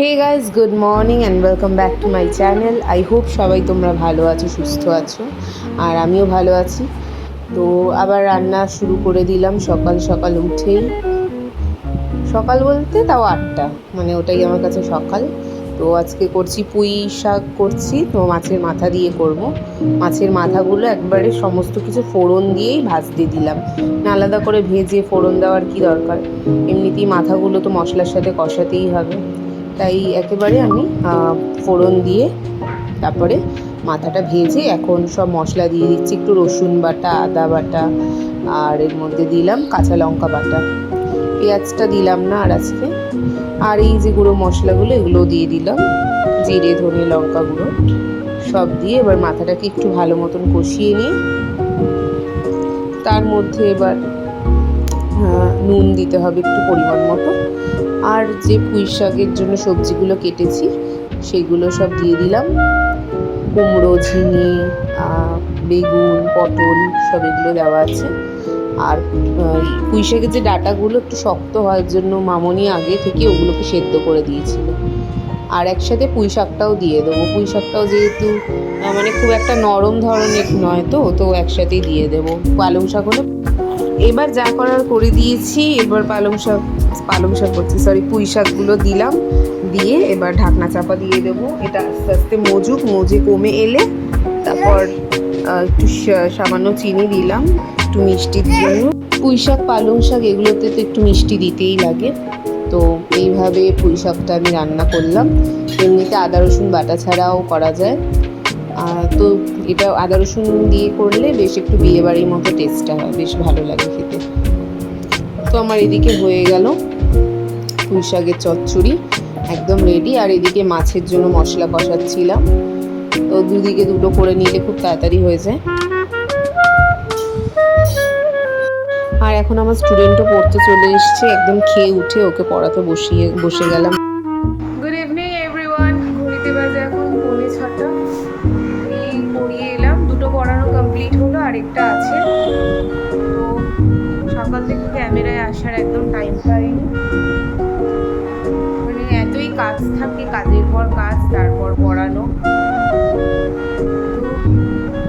Hey guys good morning and welcome back to my channel I hope সবাই তোমরা ভালো আছো, সুস্থ আছো, আর আমিও ভালো আছি। তো আবার রান্না শুরু করে দিলাম, সকাল সকাল উঠেই। সকাল বলতে তাও আটটা মানে ওটাই আমার কাছে সকাল। তো আজকে করছি পুঁই শাক করছি, তো মাছের মাথা দিয়ে করব। মাছের মাথাগুলো একবারে সমস্ত কিছু ফোড়ন দিয়েই ভাজতে দিলাম। না আলাদা করে ভেজে ফোড়ন দেওয়ার কি দরকার? এমনিতেই মাথাগুলো তো মশলার সাথে কষাতেই হবে। তাই একেবারে আমি ফোড়ন দিয়ে তারপরে মাথাটা ভেজে এখন সব মশলা দিয়ে দিচ্ছি। একটু রসুন বাটা, আদা বাটা, আর এর মধ্যে দিলাম কাঁচা লঙ্কা বাটা। পেঁয়াজটা দিলাম না আর আজকে। আর এই যে গুঁড়ো মশলাগুলো, এগুলো দিয়ে দিলাম। জিরে, ধনে লঙ্কা গুঁড়ো, সব দিয়ে এবার মাথাটাকে একটু ভালো মতন কষিয়ে নিয়ে তার মধ্যে এবার নুন দিতে হবে একটু পরিমাণ মতো। আর যে পুঁই শাকের জন্য সবজিগুলো কেটেছি, সেগুলো সব দিয়ে দিলাম। কুমড়ো, ঝিঙে বেগুন, পটল সব এগুলো দেওয়া আছে। আর পুঁই শাকের যে ডাটাগুলো একটু শক্ত হওয়ার জন্য মামনি আগে থেকে ওগুলোকে সেদ্ধ করে দিয়েছিল। আর একসাথে পুঁই শাকটাও দিয়ে দেবো। পুঁই শাকটাও যেহেতু মানে খুব একটা নরম ধরনের নয় তো তো একসাথেই দিয়ে দেবো। পালং শাক হলে এবার যা করার করে দিয়েছি এবার পালং শাক পালং শাক করছি সরি পুঁই শাকগুলো দিলাম, দিয়ে এবার ঢাকনা চাপা দিয়ে দেবো। এটা আস্তে আস্তে মজুক, মজে কমে এলে তারপর একটু সামান্য চিনি দিলাম, একটু মিষ্টির জন্য পুঁই শাক, পালং শাক, এগুলোতে তো একটু মিষ্টি দিতেই লাগে। তো এইভাবে পুঁই শাকটা আমি রান্না করলাম। এমনিতে আদা, রসুন বাটা ছাড়াও করা যায়। তো এটা আদা রসুন দিয়ে করলে বেশ একটু বিয়ে বাড়ির মতো টেস্টটা হয় বেশ ভালো লাগে খেতে। তো আমার এদিকে হয়ে গেল পুঁই শাকের চচ্চড়ি, একদম রেডি আর এদিকে মাছের জন্য মশলা কষাচ্ছিলাম। তো দুদিকে দুটো করে নিলে খুব তাড়াতাড়ি হয়ে যায়। আর এখন আমার স্টুডেন্টও পড়তে চলে এসছে, একদম খেয়ে উঠে ওকে পড়াতে বসিয়ে, বসে গেলাম। কমপ্লিট হলো, আরেকটা আছে। তো সকাল থেকে ক্যামেরায় আসার একদম টাইম পাইনি। মানে এতই কাজ থাকে, কাজের পর কাজ, তারপর পড়ানো।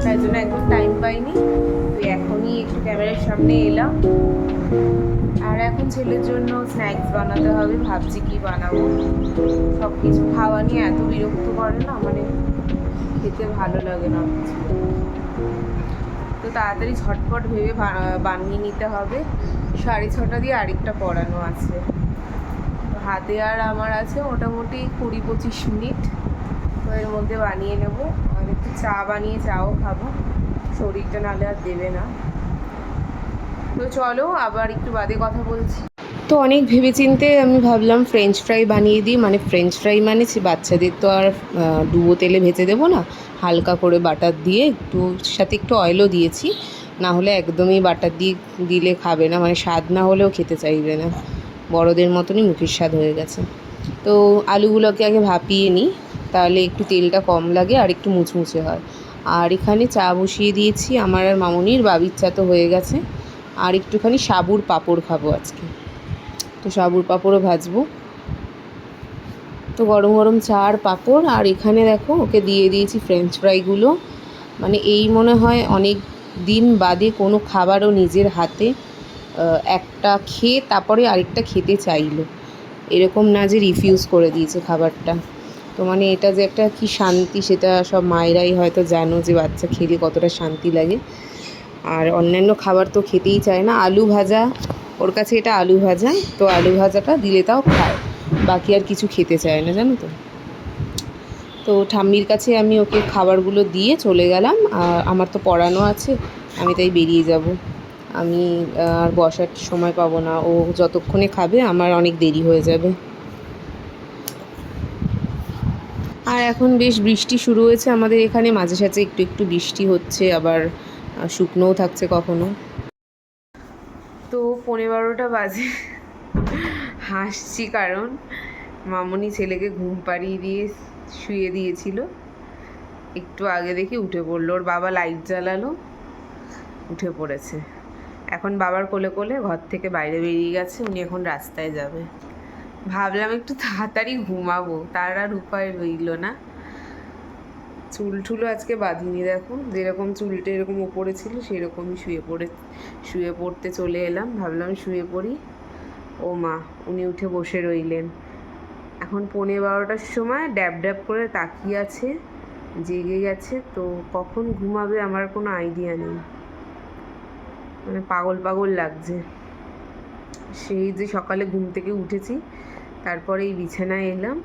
তাই জন্য একদম টাইম পাইনি। তো এখনই একটু ক্যামেরার সামনে এলাম। আর এখন ছেলের জন্য স্ন্যাক্স বানাতে হবে, ভাবছি কি বানাবো। সব কিছু খাওয়া নিয়ে এত বিরক্ত করে না মানে খেতে ভালো লাগে না। কিছু তাড়াতাড়ি ঝটপট ভেবে বানিয়ে নিতে হবে। সাড়ে ছটা দিয়ে আরেকটা পড়ানো আছে। হাতে আর আমার আছে মোটামুটি কুড়ি পঁচিশ মিনিট। তো এর মধ্যে বানিয়ে নেব। আর একটু চা বানিয়ে চাও খাব। শরীরটা নাহলে আর দেবে না। তো চলো আবার একটু বাদে কথা বলছি। তো অনেক ভেবেচিন্তে আমি ভাবলাম ফ্রেঞ্চ ফ্রাই বানিয়ে দিই মানে ফ্রেঞ্চ ফ্রাই মানে বাচ্চাদের তো আর ডুবো তেলে ভেজে দেবো না। হালকা করে বাটার দিয়ে একটু, সাথে একটু অয়েলও দিয়েছি। না হলে একদমই বাটার দিয়ে দিলে খাবে না মানে স্বাদ না হলেও খেতে চাইবে না। বড়দের মতনই মুখের স্বাদ হয়ে গেছে। তো আলুগুলোকে আগে ভাপিয়ে নিই, তাহলে একটু তেলটা কম লাগে আর একটু মুচমুচে হয়। আর এখানে চা বসিয়ে দিয়েছি, আমার আর মামনির, বাবির চা তো হয়ে গেছে। আর একটুখানি সাবুর পাঁপড় খাব আজকে। তো সাবুর পাঁপড়ও ভাজবো। তো গরম গরম চা আর পাঁপড়, আর এখানে দেখো ওকে দিয়ে দিয়েছি ফ্রেঞ্চ ফ্রাইগুলো মানে এই মনে হয় অনেক দিন বাদে কোনো খাবারও নিজের হাতে একটা খেয়ে তারপরে আরেকটা খেতে চাইলো। এরকম না যে রিফিউজ করে দিয়েছে খাবারটা। তো মানে এটা যে একটা কি শান্তি সেটা সব মায়েরাই হয়তো জানো যে বাচ্চা খেলে কতটা শান্তি লাগে। আর অন্যান্য খাবার তো খেতেই চায় না। আলু ভাজা ওর কাছে এটা আলু ভাজা, তো আলু ভাজাটা দিলে তাও খায়। বাকি আর কিছু খেতে চায় না, জানো তো? তো ঠাম্মির কাছে আমি ওকে খাবারগুলো দিয়ে চলে গেলাম, আর আমার তো পড়ানো আছে, আমি তাই বেরিয়ে যাব। আমি, আর বসার সময় পাবো না, ও যতক্ষণে খাবে আমার অনেক দেরি হয়ে যাবে। আর এখন বেশ বৃষ্টি শুরু হয়েছে, আমাদের এখানে মাঝে সাঝে একটু একটু বৃষ্টি হচ্ছে, আবার শুকনোও থাকছে কখনো। পনেরো বারোটা বাজে। হাসছি কারণ মামনি ছেলেকে ঘুম পাড়িয়ে দিয়ে শুয়ে দিয়েছিল। একটু আগে দেখে উঠে পড়ল। ওর বাবা লাইট জ্বালালো, উঠে পড়েছে। এখন বাবার কোলে কোলে ঘর থেকে বাইরে বেরিয়ে গেছে, উনি এখন রাস্তায় যাবে। ভাবলাম একটু তাড়াতাড়ি ঘুমাবো, তার আর উপায় রইল না। চুল টুলও আজকে বাঁধিনি, দেখো। যেরকম চুলটা এরকম ওপরে ছিল, সেরকমই শুয়ে পড়ে, শুয়ে পড়তে চলে এলাম। ভাবলাম শুয়ে পড়ি। ও মা, উনি উঠে বসে রইলেন। এখন পৌনে বারোটার সময় ড্যাব ড্যাব করে তাকিয়ে আছে, জেগে গেছে, তো কখন ঘুমাবে আমার কোনো আইডিয়া নেই। মানে পাগল পাগল লাগছে। সেই যে সকালে ঘুম থেকে উঠেছি, তারপরে এই বিছানায় এলাম।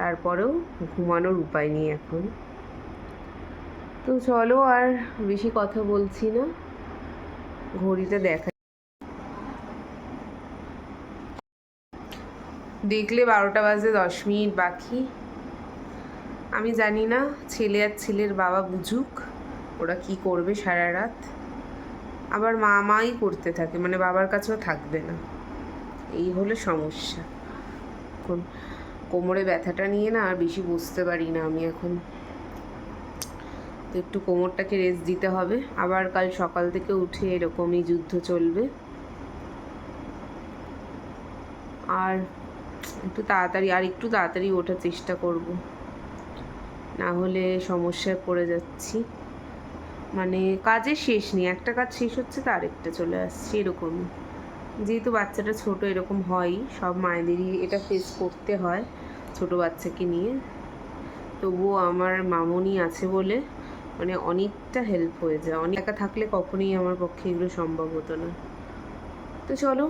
তারপরেও ঘুমানোর উপায় নেই এখন। তো চলো আর বেশি কথা বলছি না। ঘড়িটা দেখা দেখলে বারোটা বাজে, দশ মিনিট বাকি। আমি জানি না, ছেলে আর ছেলের বাবা বুঝুক, ওরা কি করবে সারা রাত। আবার মা মাই করতে থাকে মানে বাবার কাছেও থাকবে না। এই হলো সমস্যা। এখন কোমরে ব্যথাটা নিয়ে না আর বেশি বসতে পারি না আমি এখন। তো একটু কোমরটাকে রেস্ট দিতে হবে। আবার কাল সকাল থেকে উঠে এরকমই যুদ্ধ চলবে। আর একটু তাড়াতাড়ি, আর একটু তাড়াতাড়ি ওঠার চেষ্টা করব। না হলে সমস্যায় পড়ে যাচ্ছি। মানে কাজের শেষ নেই, একটা কাজ শেষ হচ্ছে তো আরেকটা চলে আসছে, এরকমই। যেহেতু বাচ্চাটা ছোট, এরকম হয়ই, সব মায়েদেরই এটা ফেস করতে হয়। ছোট বাচ্চাকে নিয়ে। তবুও আমার মামনি আছে বলে মানে অনেকটা হেল্প হয়ে যায়। অনেক একা থাকলে কখনোই আমার পক্ষে এগুলো সম্ভব হতো না। তো চলো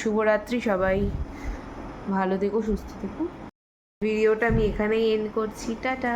শুভরাত্রি সবাই। ভালো থেকো, সুস্থ থেকো। ভিডিওটা আমি এখানেই এন্ড করছি। টাটা।